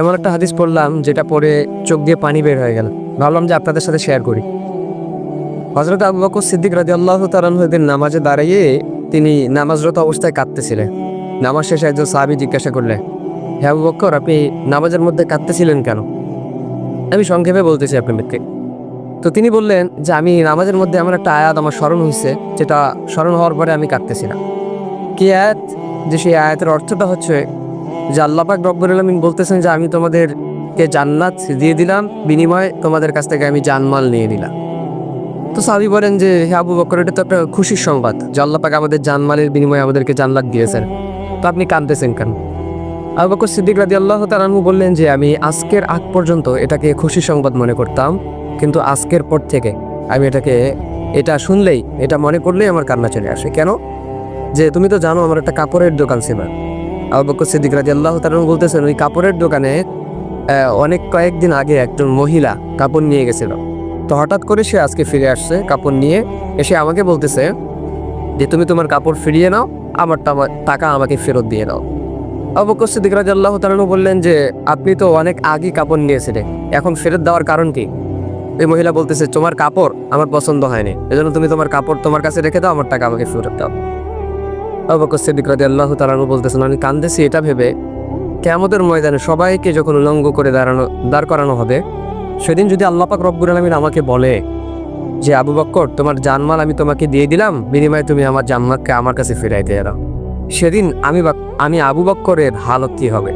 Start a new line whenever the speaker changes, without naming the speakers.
এমন একটা হাদিস পড়লাম যেটা পড়ে চোখ দিয়ে পানি বের হয়ে গেল। ভাবলাম যে আপনাদের সাথে শেয়ার করি। হজরত আবু বকর সিদ্দিক রাজি আল্লাহ তালানহদিন নামাজে দাঁড়িয়ে তিনি নামাজরত অবস্থায় কাঁদতেছিলেন। নামাজ শেষে একজন সাহাবি জিজ্ঞাসা করলেন হ্যাঁ আবু বকর, আপনি নামাজের মধ্যে কাঁদতেছিলেন কেন? আমি সংক্ষেপে বলতেছি আপনাদেরকে। তো তিনি বললেন যে, আমি নামাজের মধ্যে এমন একটা আয়াত আমার স্মরণ হয়েছে যেটা স্মরণ হওয়ার পরে আমি কাঁদতেছিলাম কি আয়াত? যে সেই আয়াতের অর্থটা হচ্ছে যে আল্লাপাক রব্বুল আলমিন বলতেছেন যে আমি তোমাদেরকে জান্নাত দিয়ে দিলাম, বিনিময়ে তোমাদের কাছ থেকে আমি জানমাল নিয়ে নিলাম। তো সাবি বলেন যে, হে আবু বকর, এটা তো একটা খুশির সংবাদ। যে আল্লাপাক আমাদের জানমালের বিনিময়ে আমাদেরকে জান্নাত দিয়েছেন। তো আপনি কাঁদতেছেন কেন? আবু বকর সিদ্দিক রাজি আল্লাহ তালানহু বললেন যে, আমি আজকের আগ পর্যন্ত এটাকে খুশির সংবাদ মনে করতাম, কিন্তু আজকের পর থেকে আমি এটাকে, এটা শুনলেই, এটা মনে করলেই আমার কান্না চলে আসে। কেন? যে তুমি তো জানো, আমার একটা কাপড়ের দোকান ছিল। আবু বকর সিদ্দিক রাজি আল্লাহ তালানহু বলতেছেন, ওই কাপড়ের দোকানে অনেক কয়েকদিন আগে একজন মহিলা কাপড় নিয়ে গেছিল। তো হঠাৎ করে সে আজকে ফিরে আসছে কাপড় নিয়ে। এসে আমাকে বলতেছে যে, তুমি তোমার কাপড় ফিরিয়ে নাও, আমার টাকা আমাকে ফেরত দিয়ে দাও। আবু বকর সিদ্দিক রাজি আল্লাহ তালানহু বললেন যে, আপনি তো অনেক আগে কাপড় নিয়েছিলেন, এখন ফেরত দেওয়ার কারণ কি? এই মহিলা বলতেছে, তোমার কাপড় আমার পছন্দ হয়নি, এজন্য তুমি তোমার কাপড় তোমার কাছে রেখে দাও, আমার টাকা আমাকে ফেরত দাও। আবু বকর সিদ্দিক রাজি আল্লাহ তালানু বলতেছেন, আমি কান্দেছি, এটা ভেবে কেমতের ময়দানে সবাইকে যখন উলঙ্গ করে দাঁড়ানো, দাঁড় করানো হবে, সেদিন যদি আল্লাপাক রব্বুর আলমিন আমাকে বলে যে, আবু বক্কর তোমার জানমাল আমি তোমাকে দিয়ে দিলাম, বিনিময়ে তুমি আমার জানমালকে আমার কাছে ফিরাইতে এলো। সেদিন আমি আমি আবু বক্করের হালত কি হবে?